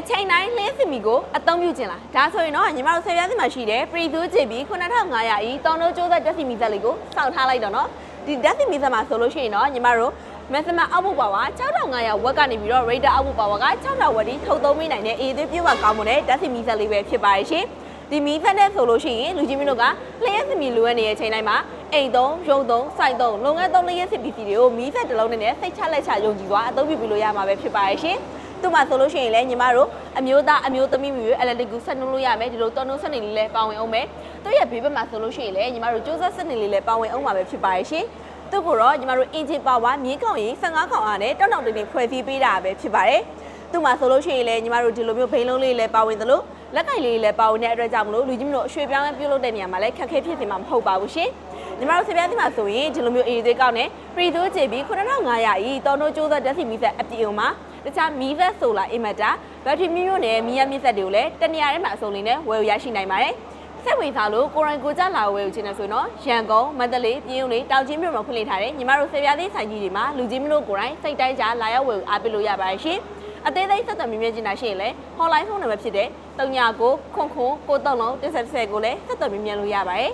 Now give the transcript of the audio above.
အချိန်တိုင်းလင်းစင်မီကိုအသုံးပြုခြင်းလားဒါဆိုရင်တော့ညီမတို့ဆယ်ပြားစီမှာရှိတဲ့ပရီသူချေပြီး9500ဤတောင်တို့ကျိုးသက်တက်စီမီဆက်လေးကိုစောင့်ထားလိုက်တော့နော်ဒီတက်စီမီဆက်မှာဆိုလို့ရှိရင်တော့ညီမတို့ maximum output power 6500 watt ကနေပြီးတော့ rated output power က6000 watt ထိထုတ်သုံးမိနိုင်တဲ့အေးသေးပြည့်ဝကောင်းမွန်တဲ့တက်စီမီဆက်လေးပဲဖြစ်ပါရဲ့ရှင်ဒီမီဆက်နဲ့ဆိုလို့ရှိရင်လူကြီးမင်းတို့ကလျှက်စမီလိုရနေတဲ့အချိန်တိုင်းမှာအိမ်သုံးရုံသုံးစိုက်သုံးလုပ်ငန်းသုံးလျှက်စပီစီတွေကိုမီဆက်တစ်လုံးနဲ့စိတ်ချလက်ချယုံကြည်သွားအသုံးပြုပြီးလို့ရမှာပဲဖြစ်ပါရဲ့ရှင် သူ့မှာဆိုလို့ရှိရင်လည်းညီမတို့အမျိုးသားအမျိုးသမီးမျိုး electric ကိုဆက်နှုတ်လို့ရမယ်ဒီလိုတော်နှုတ်ဆက်နေလေးလည်းပါဝင်အောင်မယ်သူ့ရဲ့ဘေးဘက်မှာဆိုလို့ရှိရင်လည်းညီမတို့စူးစမ်းဆက်နေလေးလည်းပါဝင်အောင်ပါပဲဖြစ်ပါရဲ့ရှင်သူ့ကိုတော့ညီမတို့ engine power မြေကောင်းရင်15ခေါင်အားနဲ့တောက်တောက်တင်းတင်းဖွဲ့စည်းပေးတာပဲဖြစ်ပါတယ်သူ့မှာဆိုလို့ရှိရင်လည်းညီမတို့ဒီလိုမျိုးဘိန်းလုံးလေးလည်းပါဝင်သလိုလက်ကင်လေးလည်းပါဝင်တဲ့အတွက်ကြောင့်မလို့လူကြီးမျိုးတို့အရွှေပြောင်းပြုတ်လုပ်တဲ့နေရာမှာလည်းခက်ခဲဖြစ်နေမှာမဟုတ်ပါဘူးရှင်ညီမတို့ဆေးပြားစီမှာဆိုရင်ဒီလိုမျိုးအေးသေးကောက်နဲ့ပရီတိုးချေပြီး9500ဤတောင်တို့ကျိုးသက်ဓာတ်ဆီမီသက်အပြည့်အုံမှာ တခြားမီသက်ဆိုလာအင်မက်တာဘက်ထရီမျိုးနဲ့မီယာမြင့်သက်တွေကိုလည်းတနေရာထဲမှာအစုံလေးနဲ့ဝယ်ယူရရှိနိုင်ပါတယ်ဆက်ဝင်စားလို့ကိုရိုင်းကိုကြလာဝယ်ယူခြင်းနဲ့ဆိုရင်တော့ရန်ကုန်မန္တလေးပြည်ုံလေးတောင်ကြီးမြို့မှာဖွင့်လှစ်ထားတဲ့ညီမတို့ဆေးပြားသေးဆိုင်ကြီးတွေမှာလူကြီးမျိုးတို့ကိုရိုင်းစိတ်တိုင်းကြလာရောက်ဝယ်ယူအားပေးလို့ရပါတယ်ရှင်အသေးစိတ်ဆက်သွယ်မြင်မြင်ချင်တာရှိရင်လည်း hotline ဖုန်းနံပါတ်ဖြစ်တဲ့39ကိုခွန်ခွန်ကိုတုံးလုံးတစ်ဆက်တစ်ဆက်ကိုလည်းဆက်သွယ်မြင်မြင်လို့ရပါတယ်